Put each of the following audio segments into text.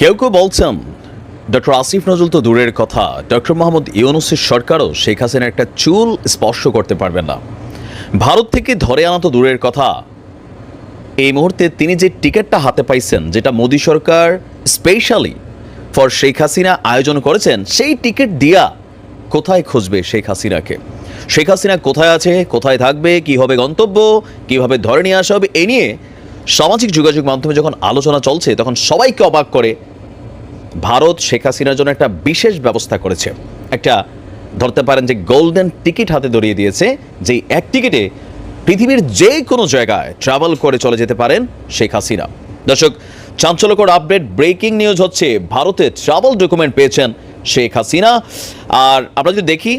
কেউ কেউ বলছেন, ডক্টর আসিফ নজরুল তো দূরের কথা, ডক্টর মোহাম্মদ ইউনুসের সরকারও শেখ হাসিনার একটা চুল স্পর্শ করতে পারবেন না। ভারত থেকে ধরে আনা তো দূরের কথা। এই মুহূর্তে তিনি যে টিকিটটা হাতে পাইছেন, যেটা মোদী সরকার স্পেশালি ফর শেখ হাসিনা আয়োজন করেছেন, সেই টিকিট দিয়া কোথায় খুঁজবে শেখ হাসিনাকে? শেখ হাসিনা কোথায় আছে, কোথায় থাকবে কি হবে গন্তব্য, কীভাবে ধরে নিয়ে আসা হবে, এ নিয়ে সামাজিক যোগাযোগ মাধ্যমে যখন আলোচনা চলছে, তখন সবাইকে অবাক করে ভারত শেখ হাসিনার জন্য একটা বিশেষ ব্যবস্থা করেছে। একটা ধরতে পারেন যে গোল্ডেন টিকিট হাতে ধরিয়ে দিয়েছে যে এক টিকিটে পৃথিবীর যে কোনো জায়গায় ট্রাভেল করে চলে যেতে পারেন শেখ হাসিনা। দর্শক, চাঞ্চল্যকর আপডেট ব্রেকিং নিউজ হচ্ছে, ভারতে ট্রাভেল ডকুমেন্ট পেয়েছেন শেখ হাসিনা। আর আমরা যদি দেখি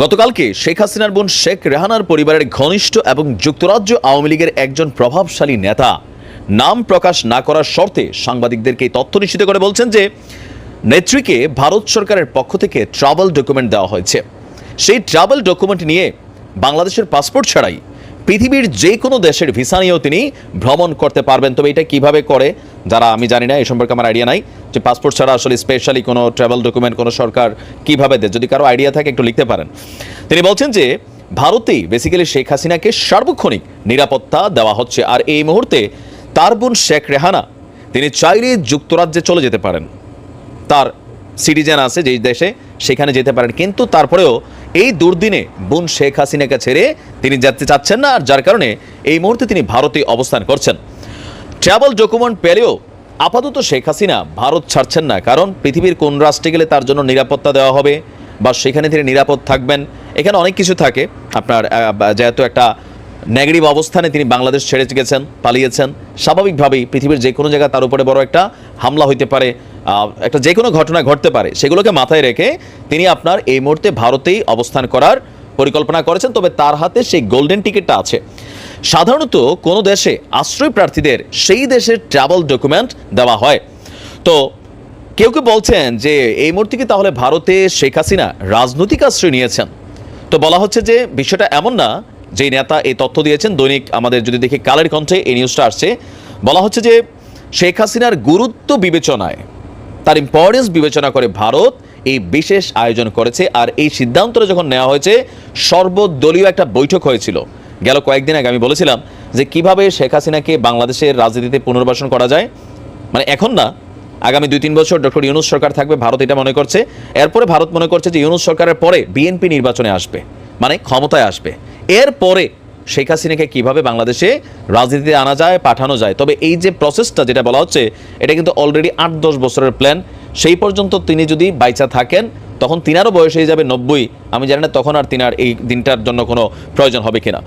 গতকালকে শেখ হাসিনার বোন শেখ রেহানার পরিবারের ঘনিষ্ঠ এবং যুক্তরাজ্য আওয়ামী লীগের একজন প্রভাবশালী নেতা। নাম প্রকাশ না করার শর্তে সাংবাদিকদেরকে তথ্য নিশ্চিত করে বলছেন যে, নেত্রীকে ভারত সরকারের পক্ষ থেকে ট্রাভেল ডকুমেন্ট দেওয়া হয়েছে। সেই ট্রাভেল ডকুমেন্ট নিয়ে বাংলাদেশের পাসপোর্ট ছাড়াই পৃথিবীর যে কোনো দেশের ভিসা নিয়েও তিনি ভ্রমণ করতে পারবেন। তবে এটা কীভাবে করে যারা, আমি জানি না এই সম্পর্কে আমার আইডিয়া নাই, যে পাসপোর্ট ছাড়া আসলে স্পেশালি কোনো ট্রাভেল ডকুমেন্ট কোনো সরকার কীভাবে দেয়, যদি কারও আইডিয়া থাকে একটু লিখতে পারেন। তিনি বলছেন যে ভারতেই বেসিক্যালি শেখ হাসিনাকে সার্বক্ষণিক নিরাপত্তা দেওয়া হচ্ছে, আর এই মুহূর্তে তার বোন শেখ রেহানা, তিনি চাইলে যুক্তরাজ্যে চলে যেতে পারেন। তার সিটিজেন আছে যেই দেশে, সেখানে যেতে পারেন, কিন্তু তারপরেও এই দুর্দিনে বোন শেখ হাসিনাকে ছেড়ে তিনি যেতে চাচ্ছেন না, আর যার কারণে এই মুহূর্তে তিনি ভারতে অবস্থান করছেন। ট্রাভেল ডকুমেন্ট পেলেও আপাতত শেখ হাসিনা ভারত ছাড়ছেন না, কারণ পৃথিবীর কোন রাষ্ট্রে গেলে তার জন্য নিরাপত্তা দেওয়া হবে বা সেখানে তিনি নিরাপদ থাকবেন, এখানে অনেক কিছু থাকে। আপনার যেহেতু একটা নেগেটিভ অবস্থানে তিনি বাংলাদেশ ছেড়ে গেছেন, পালিয়েছেন, স্বাভাবিকভাবেই পৃথিবীর যে কোনো জায়গায় তার উপরে বড় একটা হামলা হইতে পারে একটা যে কোনো ঘটনা ঘটতে পারে, সেগুলোকে মাথায় রেখে তিনি আপনার এই মুহূর্তে ভারতেই অবস্থান করার পরিকল্পনা করেছেন, তবে তার হাতে সেই গোল্ডেন টিকিটটা আছে। সাধারণত কোনো দেশে আশ্রয় প্রার্থীদের সেই দেশের ট্রাভেল ডকুমেন্ট দেওয়া হয়। তো কেউ কেউ বলছেন যে এই মুহূর্তে কি তাহলে ভারতে শেখ হাসিনা রাজনৈতিক আশ্রয় নিয়েছেন? তো বলা হচ্ছে যে বিষয়টা এমন না যে নেতা এই তথ্য দিয়েছেন, দৈনিক আমাদের যদি দেখি কালের কণ্ঠে এই নিউজটা আসছে, বলা হচ্ছে যে শেখ হাসিনার গুরুত্ব বিবেচনায়, তার ইম্পর্টেন্স বিবেচনা করে ভারত এই বিশেষ আয়োজন করেছে। আর এই সিদ্ধান্তটা যখন নেওয়া হয়েছে, সর্বদলীয় একটা বৈঠক হয়েছিল। গেল কয়েকদিন আগে আমি বলেছিলাম যে কীভাবে শেখ হাসিনাকে বাংলাদেশের রাজনীতিতে পুনর্বাসন করা যায়। মানে এখন না, আগামী দুই তিন বছর ডক্টর ইউনুস সরকার থাকবে, ভারত এটা মনে করছে। এরপরে ভারত মনে করছে যে ইউনুস সরকারের পরে বিএনপি নির্বাচনে আসবে মানে ক্ষমতায় আসবে। এরপরে শেখ হাসিনাকে কীভাবে বাংলাদেশে রাজনীতিতে আনা যায়, পাঠানো যায়। তবে এই যে প্রসেসটা যেটা বলা হচ্ছে, এটা কিন্তু অলরেডি আট দশ বছরের প্ল্যান সেই পর্যন্ত তিনি যদি বাইচা থাকেন তখন তিনারও বয়স হয়ে যাবে নব্বই। আমি জানি না তখন আর তিনার এই দিনটার জন্য কোনো প্রয়োজন হবে কিনা।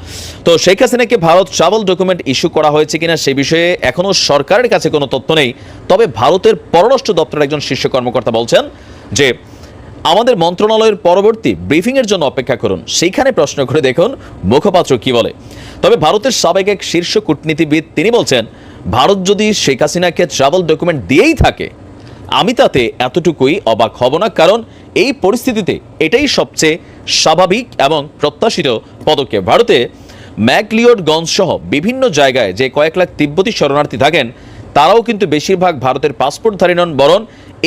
তো শেখ হাসিনাকে ভারত ট্রাভেল ডকুমেন্ট ইস্যু করা হয়েছে কিনা সে বিষয়ে এখনও সরকারের কাছে কোনো তথ্য নেই। তবে ভারতের পররাষ্ট্র দপ্তরের একজন শীর্ষ কর্মকর্তা বলছেন যে, আমাদের মন্ত্রণালয়ের পরবর্তী ব্রিফিংয়ের জন্য অপেক্ষা করুন। সেইখানে প্রশ্ন করে দেখুন মুখপাত্র কি বলে। তবে ভারতের সাবেক এক শীর্ষ কূটনীতিবিদ তিনি বলছেন, ভারত যদি শেখ হাসিনাকে ট্রাভেল ডকুমেন্ট দিয়েই থাকে, আমি তাতে এতটুকুই অবাক হব না। কারণ এই পরিস্থিতিতে এটাই সবচেয়ে স্বাভাবিক এবং প্রত্যাশিত পদক্ষেপ। ভারতে ম্যাকলিওডগঞ্জ সহ বিভিন্ন জায়গায় যে কয়েক লাখ তিব্বতী শরণার্থী থাকেন, তারাও কিন্তু বেশিরভাগ ভারতের পাসপোর্টধারী নন, বরং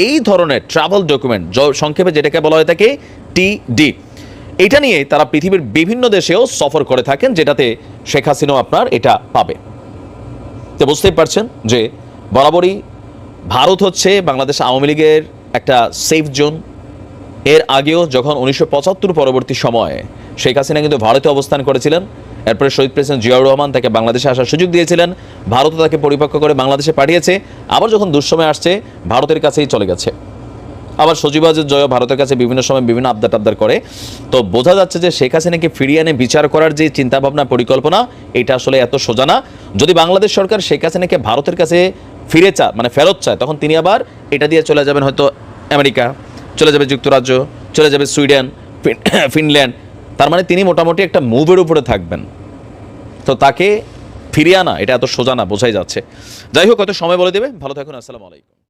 এই ধরনের ট্রাভেল ডকুমেন্ট সংক্ষেপে যেটাকে বলা হয়ে থাকে টিডি এটা নিয়ে তারা পৃথিবীর বিভিন্ন দেশেও সফর করে থাকেন, যেটাতে শেখ হাসিনাও আপনার এটা পাবে। তো বুঝতেই পারছেন যে বরাবরই ভারত হচ্ছে বাংলাদেশ আওয়ামী লীগের একটা সেফ জোন এর আগেও যখন উনিশশো পঁচাত্তর পরবর্তী সময়ে শেখ হাসিনা কিন্তু ভারতে অবস্থান করেছিলেন, এরপরে শহীদ প্রেসিডেন্ট জিয়াউর রহমান তাকে বাংলাদেশে আসার সুযোগ দিয়েছিলেন ভারতও তাকে পরিপক্ক করে বাংলাদেশে পাঠিয়েছে, আবার যখন দুঃসময় আসছে, ভারতের কাছেই চলে গেছে। আবার সচিবাজের জয় ভারতের কাছে বিভিন্ন সময় বিভিন্ন আবদার টাবদার করে। তো বোঝা যাচ্ছে যে শেখ হাসিনাকে ফিরিয়ে এনে বিচার করার যে চিন্তাভাবনা, পরিকল্পনা, এটা আসলে এত সোজা না। যদি বাংলাদেশ সরকার শেখ হাসিনাকে ভারতের কাছে ফিরে চা মানে ফেরত চায়, তখন তিনি আবার এটা দিয়ে চলে যাবেন হয়তো আমেরিকা। চলে যাবে যুক্তরাজ্য, চলে যাবে সুইডেন ফিনল্যান্ড। তার মানে তিনি মোটামুটি একটা মুভের উপরে থাকবেন। তো তাকে ফিরিয়ে আনা, এটা এত সোজা না, বোঝাই যাচ্ছে। যাই হোক কত সময় বলে দেবে। ভালো থাকুন, আসসালামু আলাইকুম।